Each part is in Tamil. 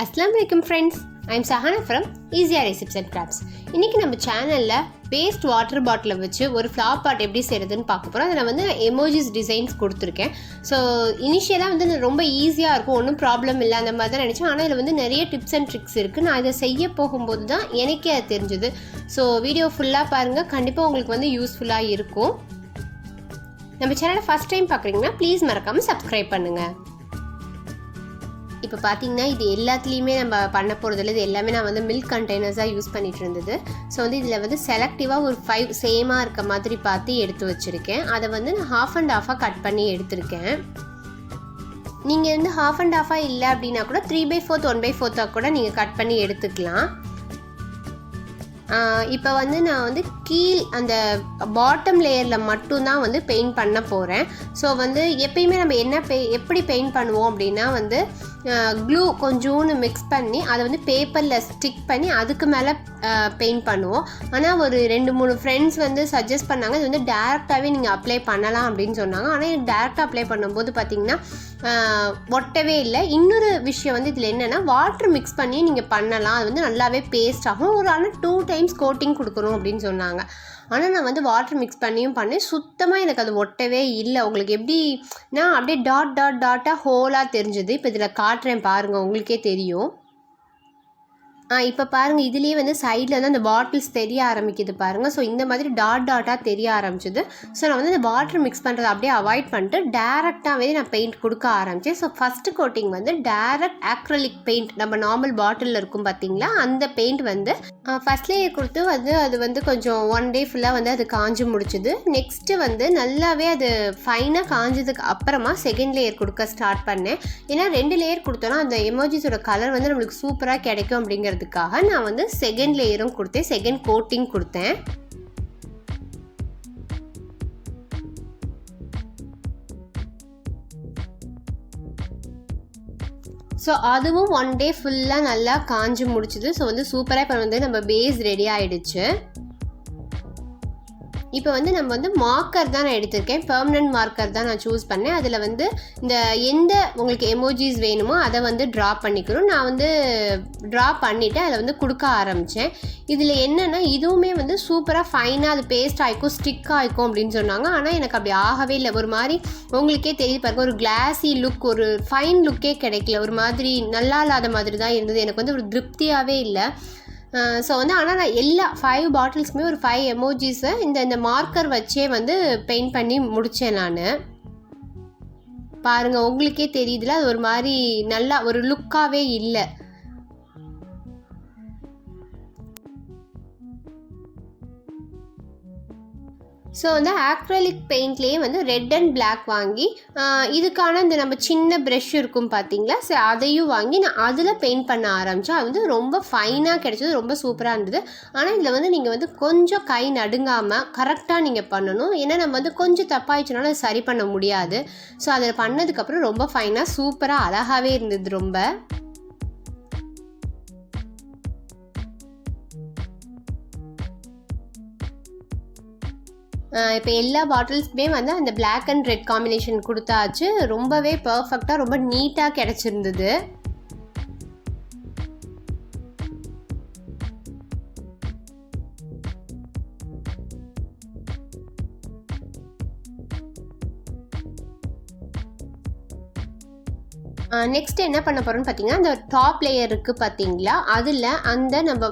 அஸ்லாம் வலைக்கம் ஃப்ரெண்ட்ஸ் ஐம் சஹானா ஃப்ரம் ஈஸியாக ரெசிப்ஸ் அண்ட் கிராப்ஸ் இன்றைக்கி நம்ம சேனலில் வேஸ்ட் வாட்டர் பாட்டிலை வச்சு ஒரு ஃப்ளாப் பாட் எப்படி செய்கிறதுன்னு பார்க்க போகிறோம் அதில் வந்து எமோஜிஸ் டிசைன்ஸ் கொடுத்துருக்கேன். ஸோ இனிஷியலாக வந்து ரொம்ப ஈஸியாக இருக்கும். ஒன்றும் ப்ராப்ளம் இல்லை அந்த மாதிரி தான் நினச்சேன். ஆனால் இதில் வந்து நிறைய டிப்ஸ் அண்ட் ட்ரிக்ஸ் இருக்குது நான் இதை செய்ய போகும்போது தான் எனக்கே அது தெரிஞ்சுது. ஸோ வீடியோ ஃபுல்லாக பாருங்கள் கண்டிப்பாக உங்களுக்கு வந்து யூஸ்ஃபுல்லாக இருக்கும். நம்ம சேனலை ஃபஸ்ட் டைம் பார்க்குறீங்கன்னா ப்ளீஸ் மறக்காமல் சப்ஸ்கிரைப் பண்ணுங்கள் இப்போ பார்த்தீங்கன்னா இது எல்லாத்துலேயுமே நம்ம பண்ண போகிறதில்ல இது எல்லாமே நான் வந்து மில்க் கண்டெய்னர்ஸாக யூஸ் பண்ணிட்டு இருந்தது ஸோ வந்து இதில் வந்து செலக்டிவாக ஒரு ஃபைவ் சேமாக இருக்க மாதிரி பார்த்து எடுத்து வச்சுருக்கேன். அதை வந்து நான் ஹாஃப் அண்ட் ஆஃபாக கட் பண்ணி எடுத்திருக்கேன். நீங்கள் வந்து ஹாஃப் அண்ட் ஆஃபாக இல்லை அப்படின்னா கூட three by fourth one by ஃபோர்த்தாக கூட நீங்கள் கட் பண்ணி எடுத்துக்கலாம். இப்போ வந்து நான் வந்து கீழ் அந்த பாட்டம் லேயரில் மட்டும்தான் வந்து பெயிண்ட் பண்ண போகிறேன் ஸோ வந்து எப்பயுமே நம்ம என்ன பெ எப்படி பெயிண்ட் பண்ணுவோம் அப்படின்னா வந்து க்ளூ கொஞ்சோன்னு மிக்ஸ் பண்ணி அதை வந்து பேப்பரில் ஸ்டிக் பண்ணி அதுக்கு மேலே பெயிண்ட் பண்ணுவோம். ஆனால் ஒரு ரெண்டு மூணு ஃப்ரெண்ட்ஸ் வந்து சஜஸ்ட் பண்ணாங்க இது வந்து டேரெக்டாகவே நீங்கள் அப்ளை பண்ணலாம் அப்படின்னு சொன்னாங்க. ஆனால் எனக்கு டேரெக்டாக அப்ளை பண்ணும்போது பார்த்திங்கன்னா ஒட்டவே இல்லை. இன்னொரு விஷயம் வந்து இதில் என்னென்னா வாட்ரு மிக்ஸ் பண்ணி நீங்கள் பண்ணலாம். அது வந்து நல்லாவே பேஸ்ட் ஆகும். ஒரு ஆனால் டூ டைம்ஸ் கோட்டிங் கொடுக்கணும் அப்படின்னு சொன்னாங்க. ஆனால் நான் வந்து வாட்டர் மிக்ஸ் பண்ணியும் பண்ணேன். சுத்தமாக எனக்கு அது ஒட்டவே இல்லை. உங்களுக்கு எப்படி நான் அப்படியே டாட் டாட் டாட்டாக ஹோலாக தெரிஞ்சது. இப்போ இதில் காட்டுறேன் பாருங்கள் உங்களுக்கே தெரியும். இப்போ பாருங்கள் இதுலேயே வந்து சைடில் வந்து அந்த பாட்டில்ஸ் தெரிய ஆரம்பிக்குது பாருங்கள் ஸோ இந்த மாதிரி டாட் டாட்டாக தெரிய ஆரம்பிச்சிது. ஸோ நான் வந்து இந்த வாட்டர் மிக்ஸ் பண்ணுறதை அப்படியே அவாய்ட் பண்ணிட்டு டேரெக்டாகவே நான் பெயிண்ட் கொடுக்க ஆரம்பித்தேன் ஸோ ஃபஸ்ட்டு கோட்டிங் வந்து டேரக்ட் ஆக்ரலிக் பெயிண்ட் நம்ம நார்மல் பாட்டிலில் இருக்கும் பார்த்தீங்களா அந்த பெயிண்ட் வந்து ஃபஸ்ட் லேயர் கொடுத்து வந்து அது வந்து கொஞ்சம் ஒன் டே ஃபுல்லாக வந்து அது காஞ்சு முடிச்சுது. நெக்ஸ்ட்டு வந்து நல்லாவே அது ஃபைனாக காஞ்சதுக்கு அப்புறமா செகண்ட் லேயர் கொடுக்க ஸ்டார்ட் பண்ணேன். ஏன்னா ரெண்டு லேயர் கொடுத்தோன்னா அந்த எமோஜிஸோட கலர் வந்து நம்மளுக்கு சூப்பராக கிடைக்கும் அப்படிங்கிறது பண்ணுறதுக்காக நான் வந்து செகண்ட் லேயரும் கொடுத்தேன். செகண்ட் கோட்டிங் கொடுத்தேன். ஸோ அதுவும் ஒன் டே ஃபுல்லாக நல்லா காஞ்சு முடிச்சுது. ஸோ வந்து சூப்பராக இப்போ வந்து நம்ம பேஸ் ரெடி ஆகிடுச்சு இப்போ வந்து நம்ம வந்து மார்க்கர் தான் நான் எடுத்திருக்கேன். பெர்மனன்ட் மார்க்கர் தான் நான் சூஸ் பண்ணேன். அதில் வந்து இந்த எந்த உங்களுக்கு எமோஜிஸ் வேணுமோ அதை வந்து ட்ரா பண்ணிக்கணும் நான் வந்து ட்ரா பண்ணிவிட்டு அதை வந்து கொடுக்க ஆரம்பித்தேன் இதில் என்னென்னா இதுவுமே வந்து சூப்பராக ஃபைனாக அது பேஸ்ட் ஆகிக்கும் ஸ்டிக் ஆகிக்கும் அப்படின்னு சொன்னாங்க. ஆனால் எனக்கு அப்படி ஆகவே இல்லை. ஒரு மாதிரி உங்களுக்கே தெரியுது பாருங்க ஒரு கிளாஸி லுக் ஒரு ஃபைன் லுக்கே கிடைக்கல. ஒரு மாதிரி நல்லா இல்லாத மாதிரி தான் இருந்தது. எனக்கு வந்து ஒரு திருப்தியாகவே இல்லை. ஸோ வந்து ஆனால் நான் எல்லா ஃபைவ் பாட்டில்ஸ்க்குமே ஒரு ஃபைவ் எமோஜிஸை இந்த இந்த மார்க்கர் வச்சே வந்து பெயிண்ட் பண்ணி முடித்தேன் நான். பாருங்கள் உங்களுக்கே தெரியுதுல அது ஒரு மாதிரி நல்லா ஒரு லுக்காகவே இல்லை. ஸோ வந்து ஆக்ரலிக் பெயிண்ட்லேயே வந்து ரெட் அண்ட் பிளாக் வாங்கி இதுக்கான இந்த நம்ம சின்ன ப்ரெஷ் இருக்கும் பார்த்தீங்களா ஸோ அதையும் வாங்கி நான் அதில் பெயிண்ட் பண்ண ஆரம்பித்தேன் அது வந்து ரொம்ப ஃபைனாக கிடச்சது ரொம்ப சூப்பராக இருந்தது. ஆனால் இதில் வந்து நீங்கள் வந்து கொஞ்சம் கை நடுங்காமல் கரெக்டாக நீங்கள் பண்ணணும். ஏன்னா நம்ம வந்து கொஞ்சம் தப்பாயிடுச்சுனாலும் அது சரி பண்ண முடியாது. ஸோ அதில் பண்ணதுக்கப்புறம் ரொம்ப ஃபைனாக சூப்பராக அழகாகவே இருந்தது ரொம்ப. இப்போ எல்லா பாட்டில்ஸுமே வந்து அந்த பிளாக் அண்ட் ரெட் காம்பினேஷன் கொடுத்தாச்சு. ரொம்பவே பர்ஃபெக்டாக ரொம்ப நீட்டாக கிடச்சிருந்தது. நெக்ஸ்ட் என்ன பண்ண போகிறோம்னு பார்த்தீங்கன்னா அந்த டாப் லேயர் இருக்குது பார்த்தீங்களா அதில் அந்த நம்ம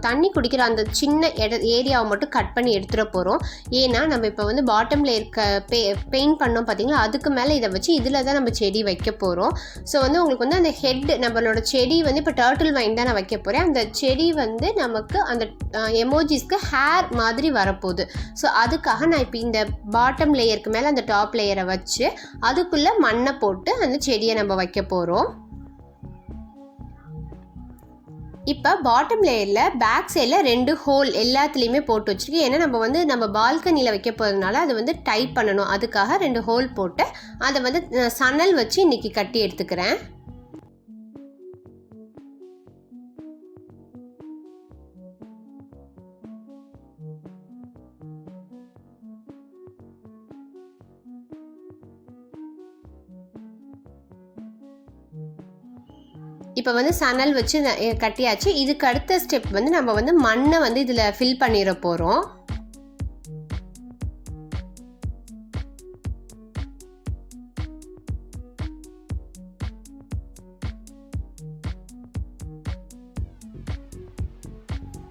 தண்ணி குடிக்கிற அந்த சின்ன இட ஏரியாவை மட்டும் கட் பண்ணி எடுத்துகிட போகிறோம் ஏன்னா நம்ம இப்போ வந்து பாட்டம் லேயர் க பெயிண்ட் பண்ணோம் பார்த்தீங்களா அதுக்கு மேலே இதை வச்சு இதில் தான் நம்ம செடி வைக்க போகிறோம் ஸோ வந்து உங்களுக்கு வந்து அந்த ஹெட் நம்மளோட செடி வந்து இப்போ டர்ட்டில் வைன் தான் நான் வைக்க போகிறேன் அந்த செடி வந்து நமக்கு அந்த எமோஜிஸ்க்கு ஹேர் மாதிரி வரப்போகுது. ஸோ அதுக்காக நான் இப்போ இந்த பாட்டம் லேயருக்கு மேலே அந்த டாப் லேயரை வச்சு அதுக்குள்ளே மண்ணை போட்டு அந்த செடியை நம்ம வைக்க போகிறோம் இப்போ பாட்டம் லேயரில் பேக் சைடில் ரெண்டு ஹோல் எல்லாத்துலேயுமே போட்டு வச்சுருக்கேன். ஏன்னா நம்ம வந்து நம்ம பால்கனியில் வைக்க போகிறதுனால அதை வந்து டைட் பண்ணணும். அதுக்காக ரெண்டு ஹோல் போட்டு அதை வந்து சணல் வச்சு இன்றைக்கி கட்டி எடுத்துக்கிறேன். இப்போ வந்து சணல் வச்சு கட்டியாச்சு. இதுக்கு அடுத்த ஸ்டெப் வந்து நம்ம வந்து மண்ணை வந்து இதில் ஃபில் பண்ணிட போகிறோம்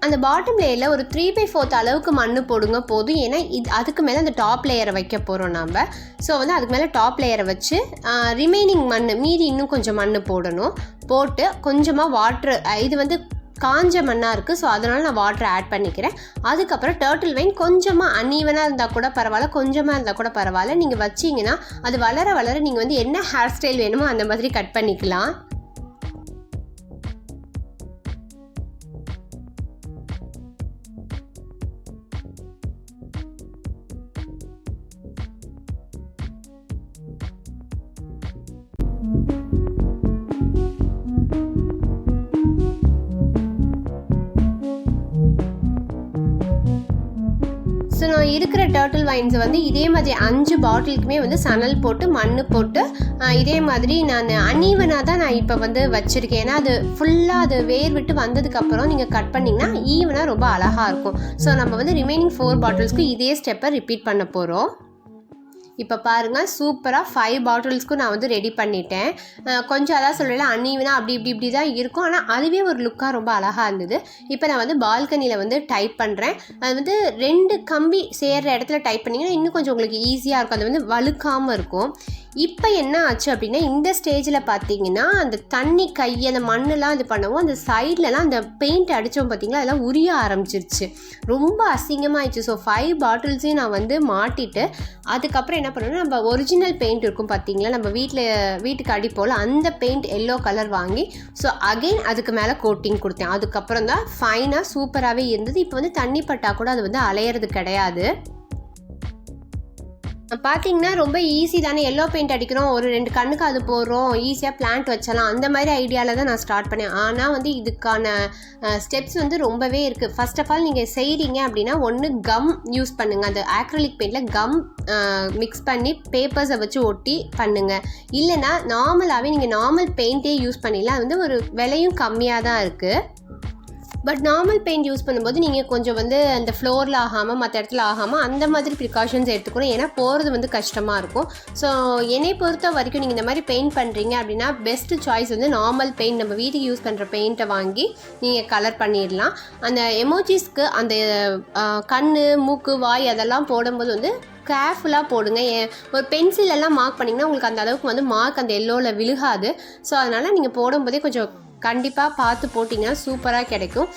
அந்த பாட்டம் லேயரில் ஒரு த்ரீ பை ஃபோர்த் அளவுக்கு மண் போடுங்க போதும். ஏன்னா இது அதுக்கு மேலே அந்த டாப் லேயரை வைக்க போகிறோம் நம்ம ஸோ வந்து அதுக்கு மேலே டாப் லேயரை வச்சு ரிமைனிங் மண் மீதி இன்னும் கொஞ்சம் மண் போடணும். போட்டு கொஞ்சமாக வாட்ரு இது வந்து காஞ்ச மண்ணாக இருக்குது ஸோ அதனால் நான் வாட்டர் ஆட் பண்ணிக்கிறேன். அதுக்கப்புறம் டேர்ட்டில் வைன் கொஞ்சமாக அன்ஈவனாக இருந்தால் கூட பரவாயில்ல கொஞ்சமாக இருந்தால் கூட பரவாயில்ல. நீங்கள் வச்சிங்கன்னா அது வளர வளர நீங்கள் வந்து என்ன ஹேர் ஸ்டைல் வேணுமோ அந்த மாதிரி கட் பண்ணிக்கலாம். ஸோ நான் இருக்கிற டர்ட்டில் வைன்ஸை வந்து இதே மாதிரி அஞ்சு பாட்டிலுக்குமே வந்து சணல் போட்டு மண் போட்டு இதே மாதிரி நான் அனீவனாக தான் நான் இப்போ வந்து வச்சுருக்கேன். ஏன்னா அது ஃபுல்லாக அது வேர் விட்டு வந்ததுக்கப்புறம் நீங்கள் கட் பண்ணிங்கன்னா ஈவனாக ரொம்ப அழகாக இருக்கும். ஸோ நம்ம வந்து ரிமைனிங் ஃபோர் பாட்டில்ஸ்க்கு இதே ஸ்டெப்பை ரிப்பீட் பண்ண போகிறோம் இப்போ பாருங்கள் சூப்பராக ஃபைவ் பாட்டில்ஸ்க்கும் நான் வந்து ரெடி பண்ணிட்டேன். கொஞ்சம் அதான் சொல்லலை அன்ஈவனாக அப்படி இப்படி இப்படி தான் இருக்கும். ஆனால் அதுவே ஒரு லுக்காக ரொம்ப அழகாக இருந்தது. இப்போ நான் வந்து பால்கனியில் வந்து டைப் பண்ணுறேன் அது வந்து ரெண்டு கம்பி சேர்கிற இடத்துல டைப் பண்ணிங்கன்னா இன்னும் கொஞ்சம் உங்களுக்கு ஈஸியாக இருக்கும். அது வந்து வழுக்காமல் இருக்கும். இப்போ என்ன ஆச்சு அப்படின்னா இந்த ஸ்டேஜில் பார்த்தீங்கன்னா அந்த தண்ணி கை அந்த மண்ணெல்லாம் இது பண்ணவும் அந்த சைட்லலாம் அந்த பெயிண்ட் அடித்தோம் பார்த்தீங்களா அதெல்லாம் உரிய ஆரம்பிச்சிருச்சு. ரொம்ப அசிங்கமாயிடுச்சு. ஸோ ஃபைவ் பாட்டில்ஸையும் நான் வந்து மாட்டிட்டு அதுக்கப்புறம் என்ன பண்ணணும்னா நம்ம ஒரிஜினல் பெயிண்ட் இருக்கும் பார்த்தீங்களா நம்ம வீட்டில் வீட்டுக்கு அடிப்போல் அந்த பெயிண்ட் எல்லோ கலர் வாங்கி ஸோ அகைன் அதுக்கு மேலே கோட்டிங் கொடுத்தேன். அதுக்கப்புறம் தான் ஃபைனாக சூப்பராகவே இருந்தது. இப்போ வந்து தண்ணி பட்டா கூட அது வந்து அலையிறது கிடையாது. பார்த்தீங்கன்னா ரொம்ப ஈஸி தானே? எல்லோ பெயிண்ட் அடிக்கிறோம். ஒரு ரெண்டு கண்ணுக்கு அது போடுறோம். ஈஸியாக பிளான்ட் வச்சலாம். அந்த மாதிரி ஐடியாவில் தான் நான் ஸ்டார்ட் பண்ணேன். ஆனால் வந்து இதுக்கான ஸ்டெப்ஸ் வந்து ரொம்பவே இருக்குது ஃபர்ஸ்ட் ஆஃப் ஆல் நீங்கள் செய்கிறீங்க அப்படின்னா ஒன்று கம் யூஸ் பண்ணுங்கள் அந்த ஆக்ரலிக் பெயிண்டில் கம் மிக்ஸ் பண்ணி பேப்பர்ஸை வச்சு ஒட்டி பண்ணுங்கள் இல்லைன்னா நார்மலாகவே நீங்கள் நார்மல் பெயிண்டே யூஸ் பண்ணிடலாம். அது வந்து ஒரு விலையும் கம்மியாக தான் இருக்குது பட் நார்மல் பெயிண்ட் யூஸ் பண்ணும்போது நீங்கள் கொஞ்சம் வந்து அந்த ஃப்ளோரில் ஆகாமல் மற்ற இடத்துல ஆகாமல் அந்த மாதிரி ப்ரிகாஷன்ஸ் எடுத்துக்கணும். ஏன்னா போகிறது வந்து கஷ்டமாக இருக்கும். ஸோ என்னை பொறுத்த வரைக்கும் நீங்கள் இந்த மாதிரி பெயிண்ட் பண்ணுறீங்க அப்படின்னா பெஸ்ட் சாய்ஸ் வந்து நார்மல் பெயிண்ட் நம்ம வீட்டுக்கு யூஸ் பண்ணுற பெயிண்ட்டை வாங்கி நீங்கள் கலர் பண்ணிடலாம். அந்த எமோஜிஸ்க்கு அந்த கண் மூக்கு வாய் அதெல்லாம் போடும்போது வந்து கேர்ஃபுல்லாக போடுங்க. ஏ- ஒரு பென்சில் எல்லாம் மார்க் பண்ணிங்கன்னா உங்களுக்கு அந்த அளவுக்கு வந்து மார்க் அந்த எல்லோவில் விழுகாது. ஸோ அதனால் நீங்கள் போடும்போதே கொஞ்சம் கண்டிப்பாக பார்த்து போட்டிங்கன்னா சூப்பராக கிடைக்கும்.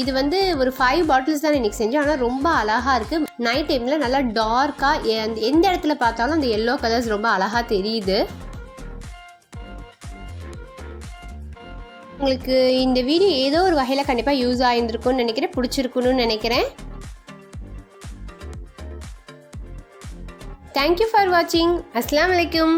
இது வந்து ஒரு ஃபைவ் பாட்டில்ஸ் தான் இன்றைக்கி செஞ்சேன். ஆனால் ரொம்ப அழகாக இருக்குது நைட் டைமில் நல்லா டார்க்காக எந்த இடத்துல பார்த்தாலும் அந்த எல்லோ கலர்ஸ் ரொம்ப அழகாக தெரியுது. உங்களுக்கு இந்த வீடியோ ஏதோ ஒரு வகையில் கண்டிப்பாக யூஸ் ஆகியிருந்திருக்கும்னு நினைக்கிறேன். பிடிச்சிருக்குன்னு நினைக்கிறேன். தேங்க்யூ ஃபார் வாட்சிங் அஸ்லாம் வலைக்கம்